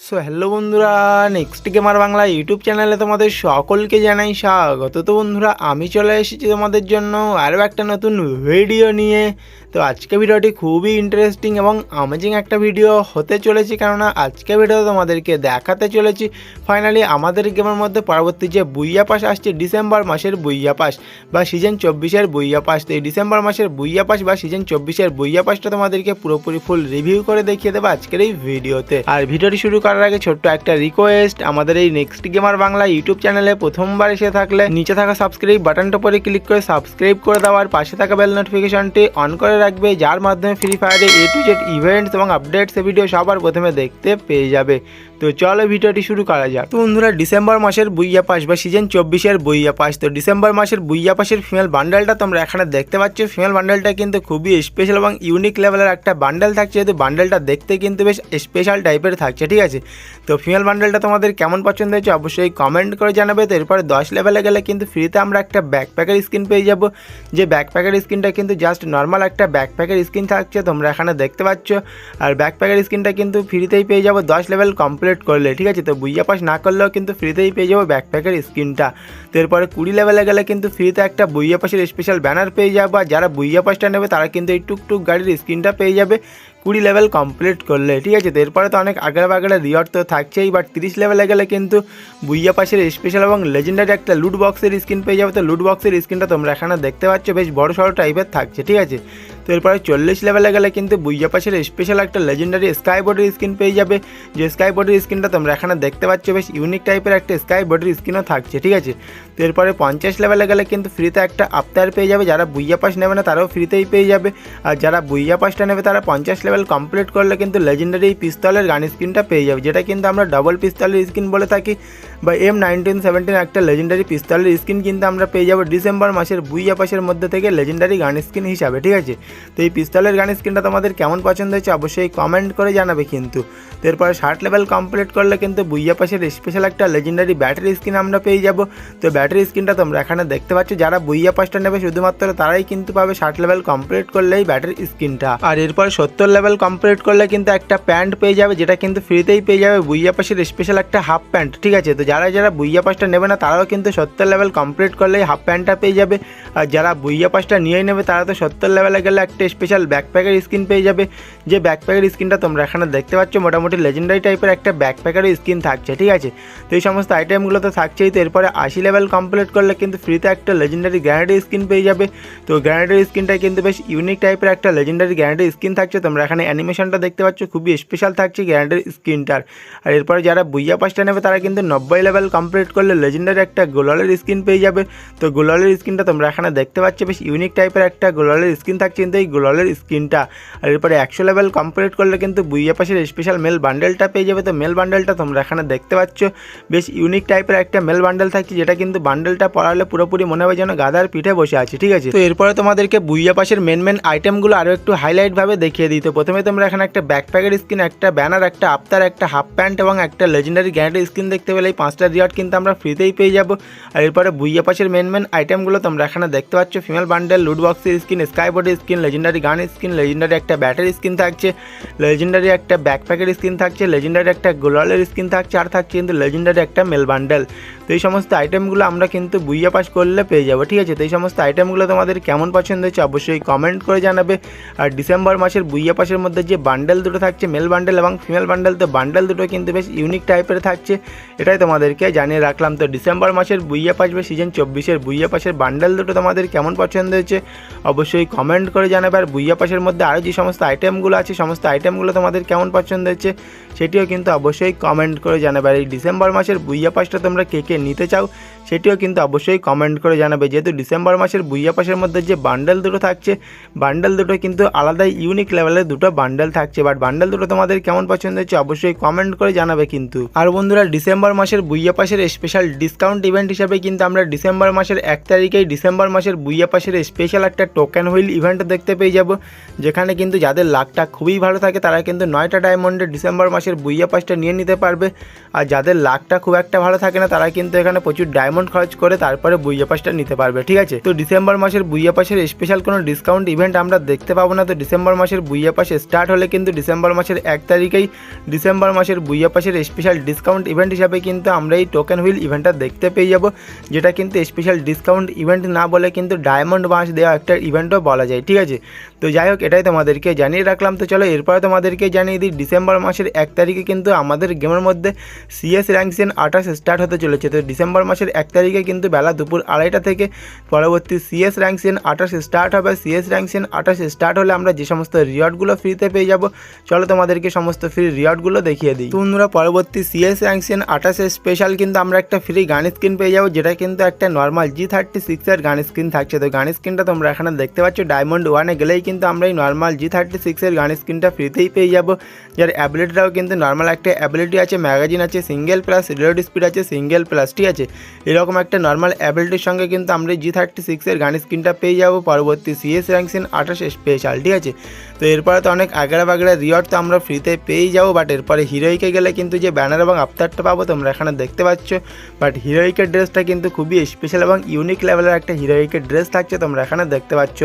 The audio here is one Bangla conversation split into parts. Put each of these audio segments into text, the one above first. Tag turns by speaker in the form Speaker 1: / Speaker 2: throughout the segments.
Speaker 1: সো হ্যালো বন্ধুরা নেক্সট গেমার বাংলা ইউটিউব চ্যানেলে তোমাদের সকলকে জানাই স্বাগত। তো বন্ধুরা, আমি চলে এসেছি তোমাদের জন্য আরও একটা নতুন ভিডিও নিয়ে। তো আজকে ভিডিওটি খুবই ইন্টারেস্টিং এবং অ্যামেজিং একটা ভিডিও হতে চলেছে, কেননা আজকে ভিডিও তোমাদেরকে দেখাতে চলেছি। ফাইনালি আমাদের গেমের মধ্যে পরবর্তী যে বুইয়া পাস আসছে, ডিসেম্বর মাসের বুইয়া পাস বা সিজন চব্বিশের বুইয়া পাস। তো এই ডিসেম্বর মাসের বুইয়া পাস বা সিজন চব্বিশের বুইয়া পাসটা তোমাদেরকে পুরোপুরি ফুল রিভিউ করে দেখিয়ে দেবো আজকের এই ভিডিওতে আর ভিডিওটি শুরু করার আগে ছোট্ট একটা রিকোয়েস্ট আমাদের এই নেক্সট গেমার বাংলা ইউটিউব চ্যানেলে প্রথমবার এসে থাকলে নিচে থাকা সাবস্ক্রাইব বাটনটা পরে ক্লিক করে সাবস্ক্রাইব করে দাও আর পাশে থাকা বেল নোটিফিকেশনটি অন করে রাখবে, যার মাধ্যমে ফ্রি ফায়ারে এ টু জেড ইভেন্টস এবং আপডেটস ভিডিও সবার প্রথমে দেখতে পেয়ে যাবে। তো চলো ভিডিওটি শুরু করা যাক। তো বন্ধুরা ডিসেম্বর মাসের বুইয়া পাস বা সিজন চব্বিশের বুইয়া পাস তো ডিসেম্বর মাসের বুইয়া পাসের ফিমেল বান্ডেলটা তোমরা এখানে দেখতে পাচ্ছ। ফিমেল বান্ডেলটা কিন্তু খুবই স্পেশাল এবং ইউনিক লেভেলের একটা বান্ডেল থাকছে। যেহেতু বান্ডেলটা দেখতে কিন্তু বেশ স্পেশাল টাইপের থাকছে, ঠিক আছে? তো ফিমেল বান্ডেলটা তোমাদের কেমন পছন্দ হয়েছে অবশ্যই কমেন্ট করে জানাবে। তো এরপরে দশ লেভেলে গেলে কিন্তু ফ্রিতে আমরা একটা ব্যাকপ্যাকের স্কিন পেয়ে যাব। যে ব্যাকপ্যাকের স্কিনটা কিন্তু জাস্ট নর্মাল একটা ব্যাকপ্যাকের স্ক্রিন থাকছে, তোমরা এখানে দেখতে পাচ্ছ। আর ব্যাকপ্যাকের স্ক্রিনটা কিন্তু ফ্রিতেই পেয়ে যাব। দশ লেভেল কমপ্লিট করলে, ঠিক আছে? তো বুইয়া পাস না করলেও কিন্তু ফ্রিতেই পেয়ে যাব ব্যাকপ্যাকের স্কিনটা তো এরপরে কুড়ি লেভেলে গেলে কিন্তু ফ্রিতে একটা বুইয়া পাসের স্পেশাল ব্যানার পেয়ে যাব। আর যারা বুইয়া পাসটা নেবে তারা কিন্তু এই টুকটুক গাড়ির স্ক্রিনটা পেয়ে যাবে। কুড়ি লেভেল কমপ্লিট করলে, ঠিক আছে? তো এরপরে তো অনেক আগের বাগড়ে রিওয়ার্ড তো থাকছেই বাট তিরিশ লেভেলে গেলে কিন্তু বুইয়া পাশের স্পেশাল এবং লেজেন্ডারি একটা লুট বক্সের স্ক্রিন পেয়ে যাবে। তো লুট বক্সের স্ক্রিনটা তোমরা এখানে দেখতে পাচ্ছ, বেশ বড় সড়ো টাইপের থাকছে, ঠিক আছে? তো এরপরে চল্লিশ লেভেলে গেলে কিন্তু বুইয়া পাশের স্পেশাল একটা লেজেন্ডারি স্কাই বডির স্কিন পেয়ে যাবে। যে স্কাই বডির স্কিনটা তোমরা এখানে দেখতে পাচ্ছ, বেশ ইউনিক টাইপের একটা স্কাই বডির স্কিনও থাকছে, ঠিক আছে? তো এরপরে পঞ্চাশ লেভেলে গেলে কিন্তু ফ্রিতে একটা আফতার পেয়ে যাবে, যারা বুইয়া পাস নেবে না তারাও ফ্রিতেই পেয়ে যাবে। আর যারা বুইয়া পাসটা নেবে তারা পঞ্চাশ লেভেল কমপ্লিট করলে কিন্তু লেজেন্ডারি পিস্তলের গান স্কিনটা পেয়ে যাবে, যেটা কিন্তু আমরা ডবল পিস্তলের স্কিন বলে থাকি। বা এম নাইনটিন সেভেন্টিন একটা লেজেন্ডারি পিস্তলের স্কিন কিন্তু আমরা পেয়ে যাব ডিসেম্বর মাসের বুইয়া পাসের মধ্যে থেকে লেজেন্ডারি গান স্কিন হিসাবে, ঠিক আছে? তো এই পিস্তলের গান স্কিনটা তোমাদের কেমন পছন্দ হয়েছে অবশ্যই কমেন্ট করে জানাবে কিন্তু। তো এরপরে ষাট লেভেল কমপ্লিট করলে কিন্তু বুইয়া পাশের স্পেশাল একটা লেজেন্ডারি ব্যাটারি স্কিন আমরা পেয়ে যাব। তো ব্যাটারি স্কিনটা তোমরা এখানে দেখতে পাচ্ছ, যারা বুইয়া পাসটা নেবে শুধুমাত্র তারাই কিন্তু পাবে ষাট লেভেল কমপ্লিট করলেই ব্যাটারি স্কিনটা আর এরপর সত্তর লেভেল কমপ্লিট করলে কিন্তু একটা প্যান্ট পেয়ে যাবে, যেটা কিন্তু ফ্রিতেই পেয়ে যাবে বুইয়া পাশের স্পেশাল একটা হাফ প্যান্ট ঠিক আছে? তো যারা যারা বুইয়া পাসটা নেবে না, তারাও কিন্তু সত্তর লেভেল কমপ্লিট করলেই হাফ প্যান্টটা পেয়ে যাবে। আর যারা বুইয়া পাসটা নিয়েই নেবে, তারা তো সত্তর লেভেলে গেলে একটা স্পেশাল ব্যাকপ্যাকের স্কিন পেয়ে যাবে। যে ব্যাকপ্যাকের স্কিনটা তোমরা এখানে দেখতে পাচ্ছ, মোটামুটি লেজেন্ডারি টাইপের একটা ব্যাকপ্যাকের স্কিন থাকছে, ঠিক আছে? তো এই সমস্ত আইটেমগুলো তো থাকছেই, তো এরপরে আশি লেভেল কমপ্লিট করলে কিন্তু ফ্রিতে একটা লেজেন্ডারি গ্যারান্টি স্কিন পেয়ে যাবে। তো গ্যারান্টি স্কিনটা কিন্তু বেশ ইউনিক টাইপের একটা লেজেন্ডারি গ্যারান্টি স্কিন থাকছে। তোমরা এখানে অ্যানিমেশনটা দেখতে পাচ্ছ, খুবই স্পেশাল থাকছে গ্যারান্টির স্কিনটার আর এরপরে যারা বুইয়া পাসটা নেবে, তারা কিন্তু নব্বই লেভেল কমপ্লিট করলে লেজেন্ডারি একটা গোলালের স্কিন পেয়ে যাবে। তো গোলালের স্কিনটা তোমরা এখানে দেখতে পাচ্ছ, বেশ ইউনিক টাইপের একটা গোলালের স্কিন থাকছে, কিন্তু এই গোলালের স্কিনটা। আর এরপরে একশো লেভেল কমপ্লিট করলে কিন্তু বুইয়া পাশের স্পেশাল মেল বান্ডেলটা পেয়ে যাবে। তো মেল বান্ডেলটা তোমরা এখানে দেখতে পাচ্ছ। বেশ ইউনিক টাইপের একটা মেল বান্ডেল থাকছে, যেটা কিন্তু বান্ডেলটা পড়ালে পুরোপুরি মনে হবে যেন গাদার পিঠে বসে আছে, ঠিক আছে? তো এরপরে তোমাদেরকে বুইয়া পাশের মেন মেন আইটেমগুলো আরও একটু হাইলাইট ভাবে দেখিয়ে দিই। তো প্রথমে তোমরা এখানে একটা ব্যাকপ্যাকের স্কিন একটা ব্যানার একটা আফতার একটা হাফ প্যান্ট এবং একটা লেজেন্ডারি গ্যারান্টি স্কিন দেখতে পেলে এই পাঁচটা রিয়ার্ড কিন্তু আমরা ফ্রিতেই পেয়ে যাব। আর এরপরে বুইয়া পাশের মেন মেন আইটেমগুলো তোমরা এখানে দেখতে পাচ্ছ। ফিমেল বান্ডেল লুট বক্সের skin sky skin legendary gun skin legendary একটা ব্যাটারি স্কিন থাকছে লেজেন্ডারি একটা ব্যাকপ্যাকের স্কিন থাকছে লেজেন্ডারি একটা গোলালের স্কিন থাকছে, আর থাকছে কিন্তু লেজেন্ডারি একটা মেল বান্ডেল তো এই সমস্ত আইটেমগুলো আমরা কিন্তু বুইয়া পাস করলে পেয়ে যাব, ঠিক আছে? তো এই সমস্ত আইটেমগুলো তোমাদের কেমন পছন্দ হয়েছে অবশ্যই কমেন্ট করে জানাবে। আর ডিসেম্বর মাসের বুইয়া পাসের মধ্যে যে বান্ডেল দুটো থাকছে মেল বান্ডেল এবং ফিমেল বান্ডেল তো বান্ডেল দুটো কিন্তু বেশ ইউনিক টাইপের থাকছে, এটাই তোমাদেরকে জানিয়ে রাখলাম। তো ডিসেম্বর মাসের বুইয়া পাস বা সিজন চব্বিশের বুইয়া পাসের বান্ডেল দুটো তোমাদের কেমন পছন্দ হয়েছে, অবশ্যই কমেন্ট করে জানাবে। আর বুইয়া পাসের মধ্যে আরও যে সমস্ত আইটেমগুলো আছে, সমস্ত আইটেমগুলো তোমাদের কেমন পছন্দ হয়েছে, সেটিও কিন্তু অবশ্যই কমেন্ট করে জানাবে। আর এই ডিসেম্বর মাসের বুইয়া পাসটা তোমরা কে কে নিতে চাও, সেটিও কিন্তু অবশ্যই কমেন্ট করে জানাবে। যেহেতু ডিসেম্বর মাসের বুইয়া পাসের মধ্যে যে বান্ডেল দুটো থাকছে বান্ডেল দুটো কিন্তু আলাদাই ইউনিক লেভেলের দুটো বান্ডেল থাকছে। বাট বান্ডেল দুটো তোমাদের কেমন পছন্দ হচ্ছে অবশ্যই কমেন্ট করে জানাবে কিন্তু। আর বন্ধুরা ডিসেম্বর মাসের বুইয়া পাসের স্পেশাল ডিসকাউন্ট ইভেন্ট হিসাবে কিন্তু আমরা ডিসেম্বর মাসের এক তারিখেই ডিসেম্বর মাসের বুইয়া পাশের স্পেশাল একটা টোকেন হুইল ইভেন্ট দেখতে পেয়ে যাব, যেখানে কিন্তু যাদের লাকটা খুবই ভালো থাকে, তারা কিন্তু নয়টা ডায়মন্ডে ডিসেম্বর মাসের বুইয়া পাসটা নিয়ে নিতে পারবে। আর যাদের লাকটা খুব একটা ভালো থাকে না, তারা কিন্তু কিন্তু এখানে প্রচুর ডায়মন্ড খরচ করে তারপরে বুইয়া পাসটা নিতে পারবে, ঠিক আছে? তো ডিসেম্বর মাসের বুইয়া পাসের স্পেশাল কোনো ডিসকাউন্ট ইভেন্ট আমরা দেখতে পাবো না। তো ডিসেম্বর মাসের বুইয়া পাস স্টার্ট হলে কিন্তু ডিসেম্বর মাসের এক তারিখেই ডিসেম্বর মাসের বুইয়া পাসের স্পেশাল ডিসকাউন্ট ইভেন্ট হিসাবে কিন্তু আমরা এই টোকেন হুইল ইভেন্টটা দেখতে পেয়ে যাব। যেটা কিন্তু স্পেশাল ডিসকাউন্ট ইভেন্ট না বলে কিন্তু ডায়মন্ড বাঁশ দেওয়া একটা ইভেন্টও বলা যায়, ঠিক আছে? তো যাই হোক, এটাই তোমাদেরকে জানিয়ে রাখলাম। তো চলো, এরপরে তোমাদেরকে জানিয়ে দিই ডিসেম্বর মাসের এক তারিখে কিন্তু আমাদের গেমের মধ্যে সিএস র্যাঙ্কসেন আঠাশ স্টার্ট হতে চলেছে। তো ডিসেম্বর মাসের এক তারিখে কিন্তু বেলা দুপুর আড়াইটা থেকে পরবর্তী সিএস র্যাঙ্কসেন আঠাশ স্টার্ট হবে। সিএস র্যাঙ্কসেন আঠাশ স্টার্ট হলে আমরা যে সমস্ত রিওয়ার্ডগুলো ফ্রিতে পেয়ে যাব, চলো তোমাদেরকে সমস্ত ফ্রি রিওয়ার্ডগুলো দেখিয়ে দিই। তোমরা পরবর্তী সিএস র্যাঙ্কসেন আঠাশের স্পেশাল কিন্তু আমরা একটা ফ্রি গান স্ক্রিন পেয়ে যাব, যেটা কিন্তু একটা নর্মাল জি থার্টি সিক্সের গান স্ক্রিন থাকছে। তো গান স্ক্রিনটা তোমরা এখানে দেখতে পাচ্ছ ডায়মন্ড ওয়ানে গেলেই কিন্তু আমরা এই নর্মাল জি থার্টি সিক্সের গান স্ক্রিনটা ফ্রিতেই পেয়ে যাব। যার অ্যাবিলিটিটাও কিন্তু নর্মাল একটা অ্যাবিলিটি আছে ম্যাগাজিন আছে সিঙ্গেল প্লাস রিলোড স্পিড আছে সিঙ্গেল প্লাস ঠিক আছে। এরকম একটা নর্মাল অ্যাবিলিটির সঙ্গে কিন্তু আমরা জি থার্টি সিক্সের গান স্ক্রিনটা পেয়ে যাব। পরবর্তী সিএস র্যাঙ্কসিন আঠাশ স্পেশাল ঠিক আছে। তো এরপরে তো অনেক আগেরা বাগেরা রিওয়ার্ড তো আমরা ফ্রিতে পেয়েই যাব। বাট এরপরে হিরোইকে গেলে কিন্তু যে ব্যানার এবং আফতারটা পাবো তোমরা এখানে দেখতে পাচ্ছ। বাট হিরোইকের ড্রেসটা কিন্তু খুবই স্পেশাল এবং ইউনিক লেভেলের একটা হিরোইকের ড্রেস থাকছে তোমরা এখানে দেখতে পাচ্ছ।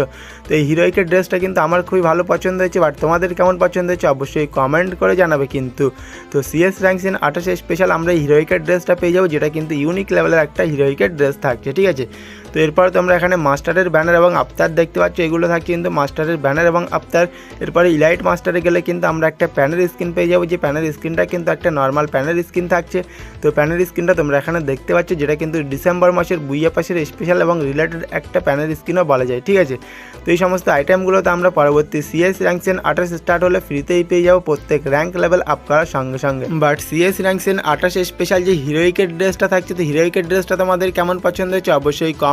Speaker 1: তো এই হিরোইকের ড্রেসটা কিন্তু আমার খুবই ভালো পছন্দ হয়েছে। বাট তোমাদের কেমন পছন্দ হয়েছে অবশ্যই কমেন্ট করে জানাবে কিন্তু। তো সিএস র্যাঙ্কসিন আঠাশে স্পেশাল আমরা হিরোইকের ড্রেসটা পেয়ে যাব। যেটা কিন্তু ইউনিক লেভেলের একটা হিরোইকের ড্রেস থাকছে ঠিক আছে? তো এরপরে তোমরা এখানে মাস্টারের ব্যানার এবং আফতার দেখতে পাচ্ছ, এগুলো থাকছে কিন্তু মাস্টারের ব্যানার এবং আফতার। এরপরে ইলাইট মাস্টারে গেলে কিন্তু আমরা একটা প্যানের স্ক্রিন পেয়ে যাব, যে প্যানের স্ক্রিনটা কিন্তু একটা নর্মাল প্যানের স্ক্রিন থাকছে। তো প্যানের স্ক্রিনটা তোমরা এখানে দেখতে পাচ্ছ, যেটা কিন্তু ডিসেম্বর মাসের বুইয়া পাশের স্পেশাল এবং রিলেটেড একটা প্যানের স্ক্রিনও বলা যায়, ঠিক আছে? তো এই সমস্ত আইটেমগুলোতে আমরা পরবর্তী সিএস র্যাঙ্কসেন আঠাশ স্টার্ট হলে ফ্রিতেই পেয়ে যাব প্রত্যেক র্যাঙ্ক লেভেল আপ করার সঙ্গে সঙ্গে। বাট সিএস র্যাঙ্কসেন আঠাশে স্পেশাল যে হিরোইকের ড্রেসটা থাকছে, তো হিরোইকের ড্রেসটা তোমাদের কেমন পছন্দ হচ্ছে অবশ্যই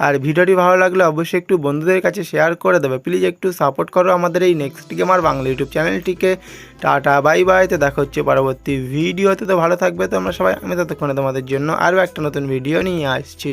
Speaker 1: আর ভিডিওটি ভালো লাগলে অবশ্যই একটু বন্ধুদের কাছে শেয়ার করে দেবে। প্লিজ একটু সাপোর্ট করো আমাদের এই নেক্সট গেমার বাংলা ইউটিউব চ্যানেলটিকে টাটা বাই বাই তো দেখা হচ্ছে পরবর্তী ভিডিওতে তো ভালো থাকবে তো আমরা সবাই, আমি ততক্ষণে তোমাদের জন্য আরও একটা নতুন ভিডিও নিয়ে আসছি।